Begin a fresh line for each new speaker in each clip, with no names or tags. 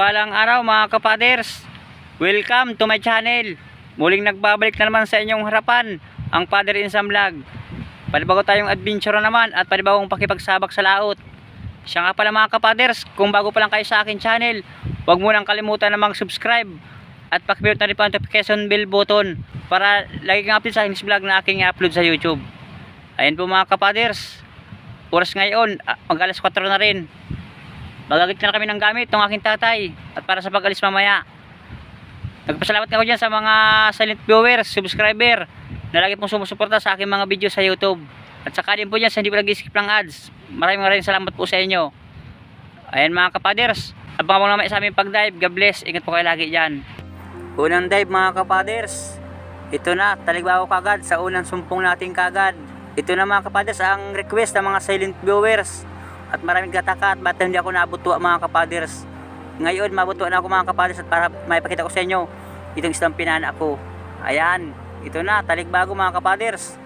Mapagpalang araw mga kapaders. Welcome to my channel. Muling nagbabalik na naman sa inyong harapan ang Father Insam Vlog. Panibago tayong adventure na naman at panibagong pakipagsabak sa laot. Siya nga pala mga kapaders, kung bago pa lang kayo sa akin channel, huwag mo nang kalimutan na mag-subscribe at pakipindot na rin po ang notification bell button para lagi kang update sa aking vlog na aking upload sa YouTube. Ayan po mga kapaders. Oras ngayon, ah, mag alas 4 na rin. Magagit na kami ng gamit ng aking tatay at para sa pag-alis mamaya. Nagpasalamat ako dyan sa mga silent viewers, subscriber na lagi pong sumusuporta sa aking mga video sa YouTube. At saka din po dyan sa hindi po nag-skip ng ads. Maraming maraming salamat po sa inyo. Ayan mga kapaders, abang naman sa aming pag-dive. God bless, ingat po kayo lagi dyan. Unang dive mga kapaders. Ito na, taligbago kagad sa unang sumpong natin kagad. Ito na mga kapaders ang request ng mga silent viewers. At maraming kataka at ba't hindi ako nabutuwa mga kapaders. Ngayon, mabutuwa na ako mga kapaders at para maipakita ko sa inyo itong isang pinana ko. Ayan, ito na, taligbago mga kapaders.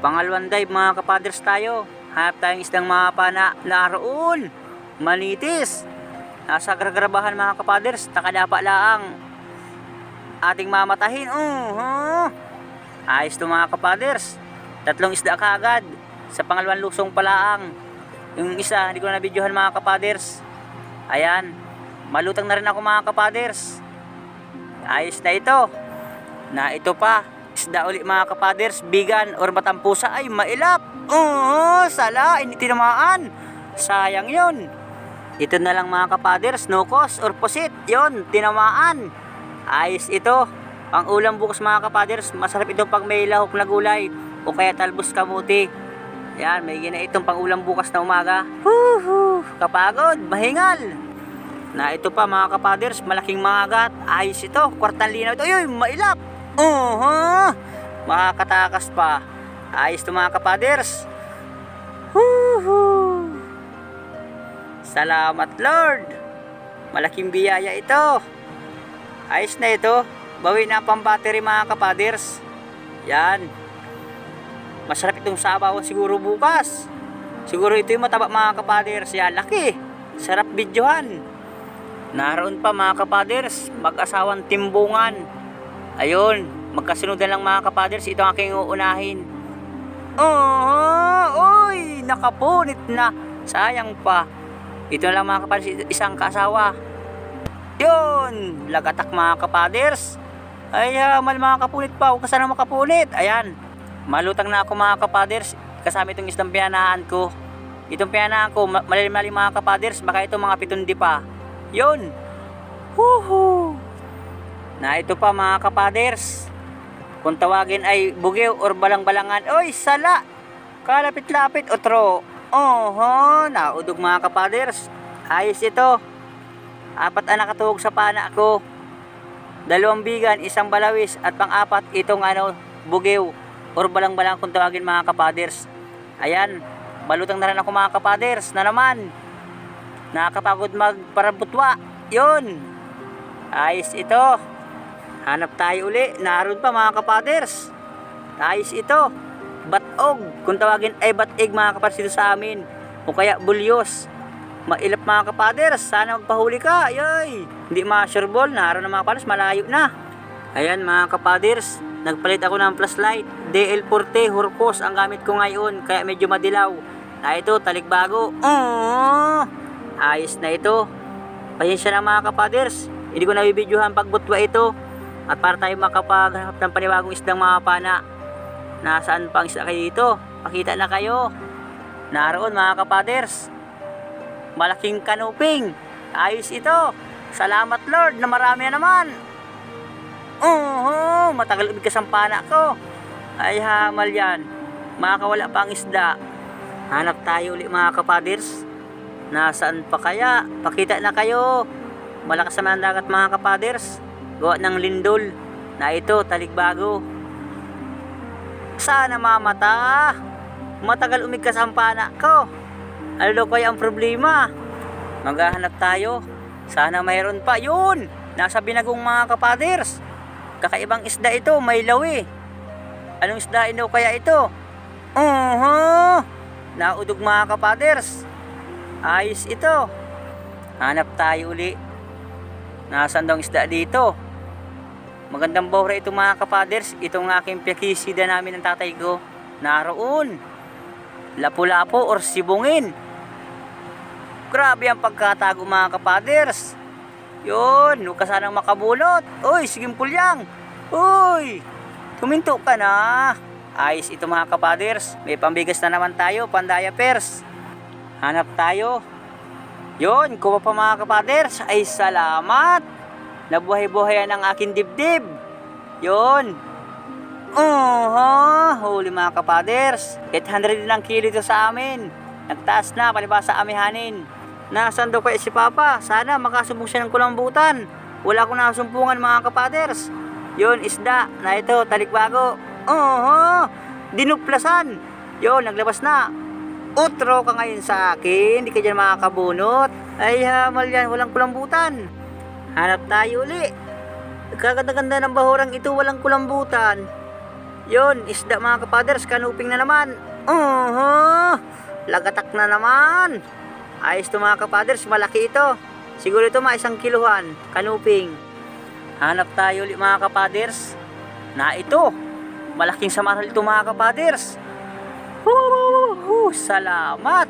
Pangalawang dive mga kapaders tayo. Hanap tayong isdang mga pana naroon. Manitis. Nasa gragrabahan mga kapaders, takadapa laang ating mamatahin. Uh-huh. Ayos to mga kapaders. Tatlong isda kaagad. Sa pangalawang lusong palaang. Yung isa, hindi ko na videohan mga kapaders. Ayan. Malutang na rin ako mga kapaders. Ayos na ito. Na ito pa. Isda uli mga kapaders. Bigan or batampusa ay mailap. Oo, sala. Hindi tinamaan. Sayang yon. Ito na lang mga kapaders. No cost or posit. Yon, tinamaan. Ayos ito. Ang ulam bukas mga kapaders. Masarap ito pag may lahok na gulay. O kaya talbos kamuti. Yan, may gina itong pangulam bukas na umaga. Huhu, kapagod, mahingal. Na ito pa mga kapaders, malaking mga agat. Ayos ito, kwartang linaw ito. Uy, mailap. Uh-huh. Makakatakas pa. Ayos ito mga kapaders. Huhu. Salamat Lord. Malaking biyaya ito. Ayos na ito. Bawi na ang pambattery mga kapaders. Yan. Masarap itong sabawan siguro bukas. Siguro ito yung mataba mga kapaders. Yan, laki. Sarap videohan. Naroon pa mga kapaders, mag-asawang timbungan. Ayun, magkasunod na lang mga kapaders, ito ang aking uunahin. Oh, uy, nakapunit na. Sayang pa. Ito lang mga kapaders, isang kasawa. Yun, lagatak mga kapaders. Ay, mal mga kapunit pa, huwag ka sana makapunit. Ayan, malutang na ako mga kapaders. Kasama itong isang piyanahan ko. Itong piyanahan ko, ma- malalim-lalim mga kapaders, baka ito mga pitundi pa. Yun. Woohoo! Na ito pa mga kapaders. Kung tawagin ay bugew or balang-balangan. Oy, sala! Kalapit-lapit, otro. Oho, naudog mga kapaders. Ayos ito. Apat ang nakatuhog sa pana ko. Dalawang bigan, isang balawis, at pang-apat itong ano, bugew or balang-balang kung tawagin mga kapaders. Ayan, balutang na rin ako mga kapaders na naman. Nakakapagod magparabutwa. Yun. Ayos ito. Hanap tayo uli. Naroon pa mga kapaders. Ayos ito. Batog. Kung tawagin ay batig mga kapaders dito sa amin. O kaya bulyos. Mailap mga kapaders. Sana magpahuli ka. Yoy. Hindi ma-sureball. Naroon na mga kapaders. Malayo na. Ayan mga kapaders. Nagpalit ako ng flashlight. DL40 Hurkos ang gamit ko ngayon. Kaya medyo madilaw. Na ito, talikbago. Oh! Ayos na ito. Pasensya na mga kapaders. Hindi ko nabibidyohan pagbutwa ito. At para tayo makapaghanap ng panibagong isdang mga pana. Nasaan pa ang isda kayo dito? Pakita na kayo. Naroon mga kapaders. Malaking kanuping. Ayos ito. Salamat Lord na marami na naman. Oo, matagal ubig ang pana ko. Ay hamal yan. Makakawala pa ang isda. Hanap tayo ulit mga kapaders. Nasaan pa kaya? Pakita na kayo. Malakas naman ang dagat mga kapaders. Gawa ng lindol. Na ito, talikbago. Sana mamata. Matagal umigkas ang pana ko. Ano kaya ang problema? Maghahanap tayo. Sana mayroon pa. Yun! Nasa binagong mga kapaders. Kakaibang isda ito, may lawi. Anong isda ino kaya ito? Uh-huh. Naudog mga kapaders. Ayos ito. Hanap tayo uli. Nasaan daw isda dito? Magandang bahura ito mga kapaders. Itong aking pinakisida namin ng tatay ko. Naroon. Lapu-lapo or sibungin. Grabe ang pagkatago mga kapaders. Yun, huwag ka sanang makabulot. Uy, siging pulyang. Uy, tuminto ka na. Ayos ito mga kapaders. May pambigas na naman tayo, pandaya pers. Hanap tayo. Yun, kuha pa mga kapaders. Ay, salamat. Nabuhay-buhayan ang aking dibdib. Yun. Uh huli mga kapaders. 800 din ang kilo ito sa amin. Nagtaas na, palibasa amihanin. Nasaan daw kaya si Papa? Sana makasumbong siya ng kulambutan. Wala akong nasumpungan mga kapaders. Yun, isda na ito, talikbago. Oo, dinuplasan. Yun, naglabas na. Utro ka ngayon sa akin, hindi ka dyan makakabunot. Ay, hamal yan, walang kulambutan. Hanap tayo uli. Kaganda-ganda ng bahurang ito, walang kulambutan. Yun, isda mga kapaders, kanuping na naman. Oo, lagatak na naman. Ayos to mga kapaders, malaki ito. Siguro ito mga isang kiluhan, kanuping. Hanap tayo ulit mga kapaders. Na ito, malaking samaral ito mga kapaders. Woo! Salamat!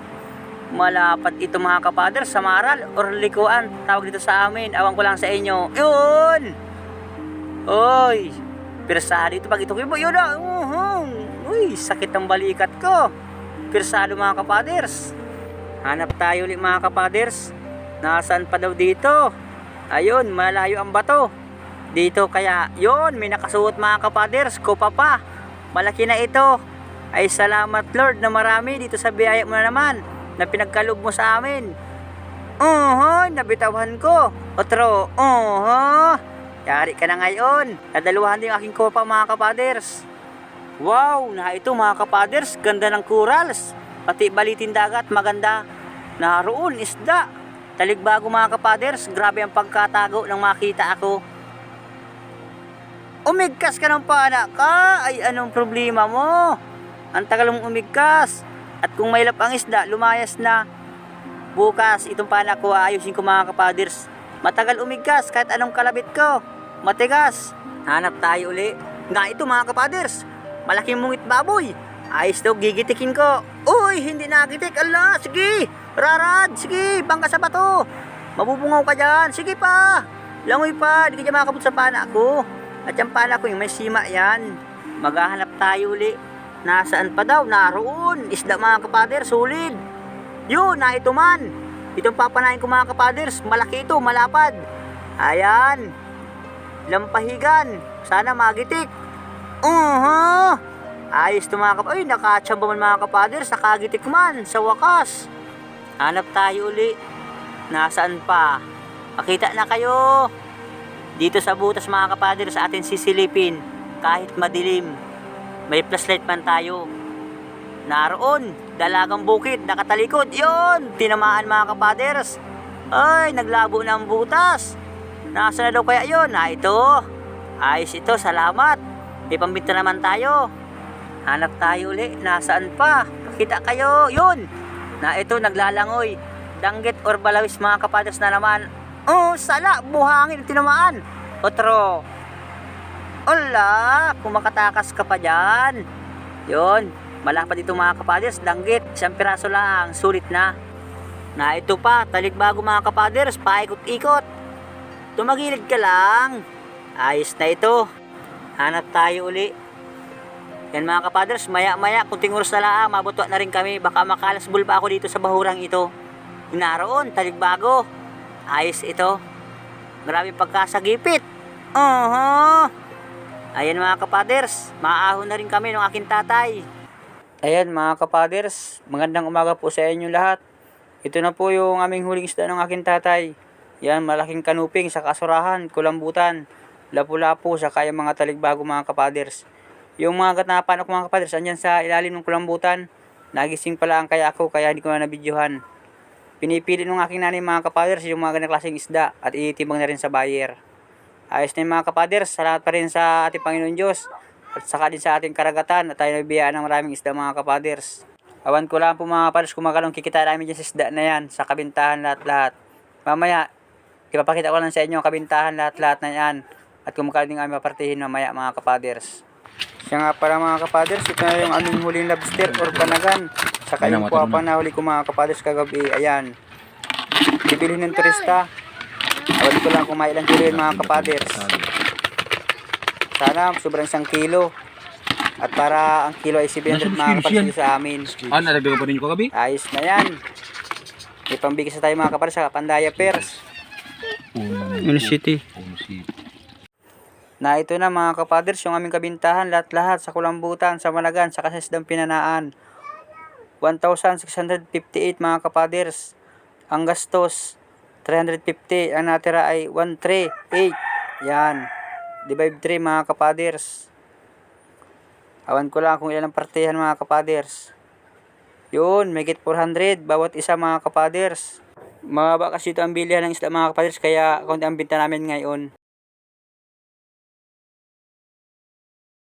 Malapad ito mga kapaders, samaral or likuan. Tawag dito sa amin, awang ko lang sa inyo. Yun! Oy! Pirsado ito pag ito kibo. Yun! Uhum. Uy, sakit ng balikat ko. Pirsado mga kapaders. Hanap tayo ulit mga kapaders. Nasaan pa daw dito? Ayun, malayo ang bato. Dito kaya, yon may nakasuot mga kapaders. Kopa pa. Malaki na ito. Ay salamat Lord na marami dito sa biyaya mo na naman na pinagkalog mo sa amin. Uh nabitawan ko. Otro, uh Yari ka na ngayon. Nadaluhan din aking kopa mga kapaders. Wow, na ito mga kapaders, ganda ng corals. Pati balitin dagat, maganda. Naroon, isda. Taligbago mga kapaders, grabe ang pagkatago ng makita ako. Umigkas ka ng pana ka, ay anong problema mo? Ang tagal mong umigkas. At kung may ang isda, lumayas na. Bukas, itong pana ko, ayusin ko mga kapaders. Matagal umigkas kahit anong kalabit ko. Matigas. Hanap tayo uli. Nga ito mga kapaders. Malaking mungit baboy. Ayos daw, gigitikin ko. Uy, hindi nagitik. Ala, sige. Rarad, sige. Bangka sa bato. Mabubungaw ka dyan. Sige pa. Langoy pa. Di ka dyan makakabot sa pana ko. At yung pana ko, yung may sima yan. Maghahanap tayo uli. Nasaan pa daw? Naroon. Isda mga kapaders, solid. Yun, na ito man. Itong papanain ko mga kapaders, malaki ito, malapad. Ayan. Lampahigan. Sana magitik. Uh-huh. Ayos ito mga kapaders. Ay, nakachamba man mga kapaders, nakagitik man sa wakas. Hanap tayo uli. Nasaan pa? Makita na kayo. Dito sa butas mga kapaders sa atin sisilipin. Kahit madilim. May flashlight man tayo. Naroon, dalagang bukid, nakatalikod. Yon, tinamaan mga kapaders. Ay, naglabo na ang butas. Nasa na daw kaya yon? Ah, ito. Ayos ito, salamat. May pambinta naman tayo. Hanap tayo uli. Nasaan pa? Pakita kayo. Yun. Na ito, naglalangoy. Danggit or balawis mga kapaders na naman. Oh, sala. Buhangin. Tinamaan. Otro. Ola, kung makatakas ka pa dyan. Yun. Malapad ito mga kapaders. Danggit. Isang piraso lang. Sulit na. Na ito pa. Talikbago mga kapaders. Paikot-ikot. Tumagilid ka lang. Ayos na ito. Hanap tayo uli. Yan mga kapaders, maya-maya, kunting oras na lang, mabutwa na rin kami. Baka makalasbol pa ako dito sa bahurang ito. Naroon, taligbago. Ayos ito. Marami pagkasagipit. Uh-huh. Ayan mga kapaders, maahon na rin kami ng aking tatay. Ayan mga kapaders, magandang umaga po sa inyo lahat. Ito na po yung aming huling isda ng aking tatay. Yan, malaking kanuping sa kasurahan, kulambutan, lapu-lapu, saka yung mga taligbago mga kapaders. Yung mga ganapan ako mga kapaders, andyan sa ilalim ng kulambutan. Nagising pala ang kaya ako, kaya hindi ko na nabidyohan. Pinipili ng aking nanay mga kapaders yung mga ganang klaseng isda at ititimbang na rin sa buyer. Ayos na yung mga kapaders, salamat pa rin sa ating Panginoon Diyos at saka din sa ating karagatan at tayo nabiyaan ng maraming isda mga kapaders. Awan ko lang po mga kapaders kung magkalong kikita namin dyan sa isda na yan, sa kabintahan lahat-lahat. Mamaya, ipapakita ko lang sa inyo ang kabintahan lahat-lahat na yan. At kung magkano din kami mapartihin mamaya mga kapaders. Siya nga pala mga kapaders, ito na yung aming huling lobster or panagan. Saka yung
mga
puwapa na huli ko mga kapaders kagabi. Ayan. Bibilhin ng turista. Awali ko lang kung may ilang kilo yun mga kapaders. Sana sobrang isang kilo. At para ang kilo ay 700 mga kapaders sa amin.
Ah, nalagdagan pa rin yung kagabi?
Ayos na yan. May pambigis na tayo mga kapaders sa Pandaya Pairs. City. Na ito na mga kapaders, yung aming kabintahan, lahat-lahat sa kulambutan, sa malagan, sa kasasdang pinanaan. 1,658 mga kapaders. Ang gastos, 350. Ang natira ay 138. Yan. Divide 3 mga kapaders. Awan ko lang kung ilan ang partihan mga kapaders. Yun, may 400 bawat isa mga kapaders. Mababa kasi ito ang bilihan ng isda mga kapaders kaya konti ang binta namin ngayon.